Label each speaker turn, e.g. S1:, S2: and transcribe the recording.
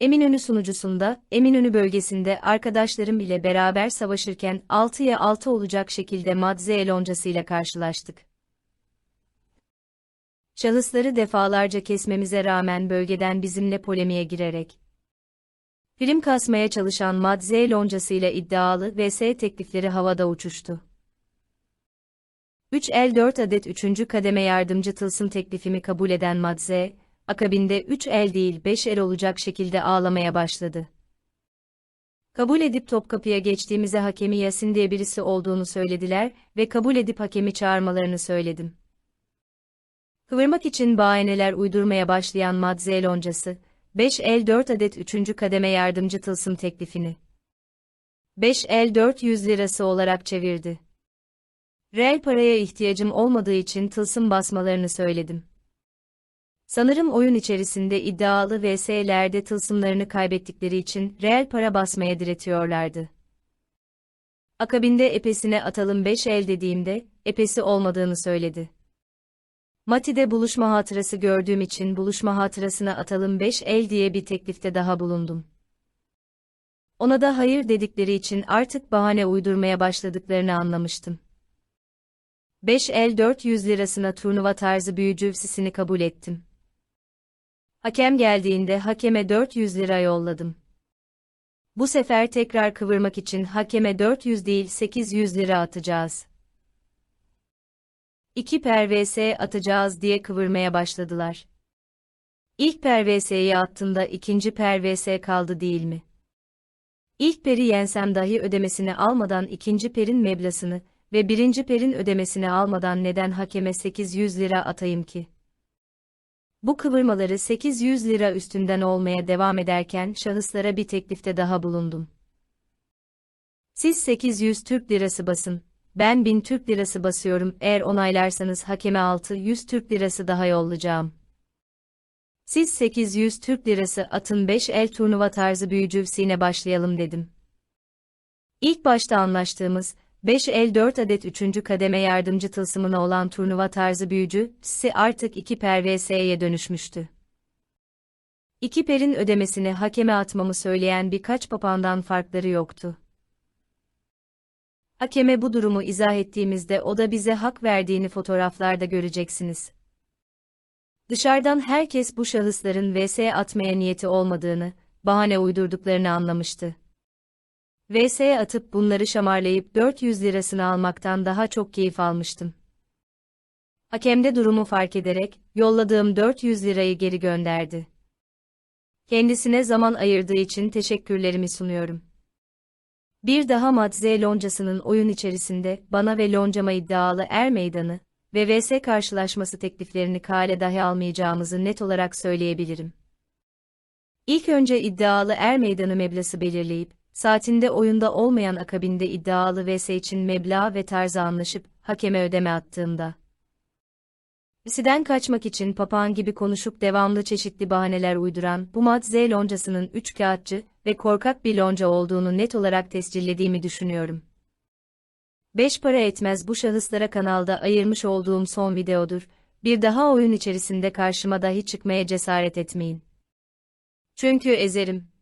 S1: Eminönü sunucusunda, Eminönü bölgesinde arkadaşlarım ile beraber savaşırken 6'ya 6 olacak şekilde Madze loncasıyla karşılaştık. Şahısları defalarca kesmemize rağmen bölgeden bizimle polemiğe girerek, film kasmaya çalışan Madze loncasıyla iddialı vs teklifleri havada uçuştu. 3 el 4 adet 3. kademe yardımcı tılsım teklifimi kabul eden Madze, akabinde 3 el değil 5 el olacak şekilde ağlamaya başladı. Kabul edip Topkapı'ya geçtiğimize hakemi Yasin diye birisi olduğunu söylediler ve kabul edip hakemi çağırmalarını söyledim. Kıvırmak için bahaneler uydurmaya başlayan Madze loncası, 5 el 4 adet 3. kademe yardımcı tılsım teklifini 5 el 400 lirası olarak çevirdi. Reel paraya ihtiyacım olmadığı için tılsım basmalarını söyledim. Sanırım oyun içerisinde iddialı VS'lerde tılsımlarını kaybettikleri için reel para basmaya diretiyorlardı. Akabinde epesine atalım 5 el dediğimde, epesi olmadığını söyledi. Mati'de buluşma hatırası gördüğüm için buluşma hatırasına atalım 5 el diye bir teklifte daha bulundum. Ona da hayır dedikleri için artık bahane uydurmaya başladıklarını anlamıştım. 5 el 400 lirasına turnuva tarzı büyücü kabul ettim. Hakem geldiğinde hakeme 400 lira yolladım. Bu sefer tekrar kıvırmak için hakeme 400 değil 800 lira atacağız. İki per vs atacağız diye kıvırmaya başladılar. İlk per vs'yi attığında ikinci per vs kaldı değil mi? İlk peri yensem dahi ödemesini almadan ikinci perin meblasını ve birinci perin ödemesini almadan neden hakeme 800 lira atayım ki? Bu kıvırmaları 800 lira üstünden olmaya devam ederken şahıslara bir teklifte daha bulundum. Siz 800 Türk lirası basın, ben 1000 Türk lirası basıyorum eğer onaylarsanız hakeme 600 Türk lirası daha yollayacağım. Siz 800 Türk lirası atın 5 el turnuva tarzı büyücüsüne başlayalım dedim. İlk başta anlaştığımız, 5 el 4 adet 3. kademe yardımcı tılsımına olan turnuva tarzı büyücü, si artık 2 per vs'ye dönüşmüştü. İki perin ödemesini hakeme atmamı söyleyen birkaç papandan farkları yoktu. Hakeme bu durumu izah ettiğimizde o da bize hak verdiğini fotoğraflarda göreceksiniz. Dışarıdan herkes bu şahısların vs atmaya niyeti olmadığını, bahane uydurduklarını anlamıştı. VS'ye atıp bunları şamarlayıp 400 lirasını almaktan daha çok keyif almıştım. Hakem de durumu fark ederek, yolladığım 400 lirayı geri gönderdi. Kendisine zaman ayırdığı için teşekkürlerimi sunuyorum. Bir daha Madze loncasının oyun içerisinde bana ve loncama iddialı er meydanı ve VS karşılaşması tekliflerini kale dahi almayacağımızı net olarak söyleyebilirim. İlk önce iddialı er meydanı meblası belirleyip, saatinde oyunda olmayan akabinde iddialı vs için meblağ ve tarzı anlaşıp hakeme ödeme attığımda. Siden kaçmak için papağan gibi konuşup devamlı çeşitli bahaneler uyduran bu Madze loncasının üç kağıtçı ve korkak bir lonca olduğunu net olarak tescillediğimi düşünüyorum. Beş para etmez bu şahıslara kanalda ayırmış olduğum son videodur. Bir daha oyun içerisinde karşıma dahi çıkmaya cesaret etmeyin. Çünkü ezerim.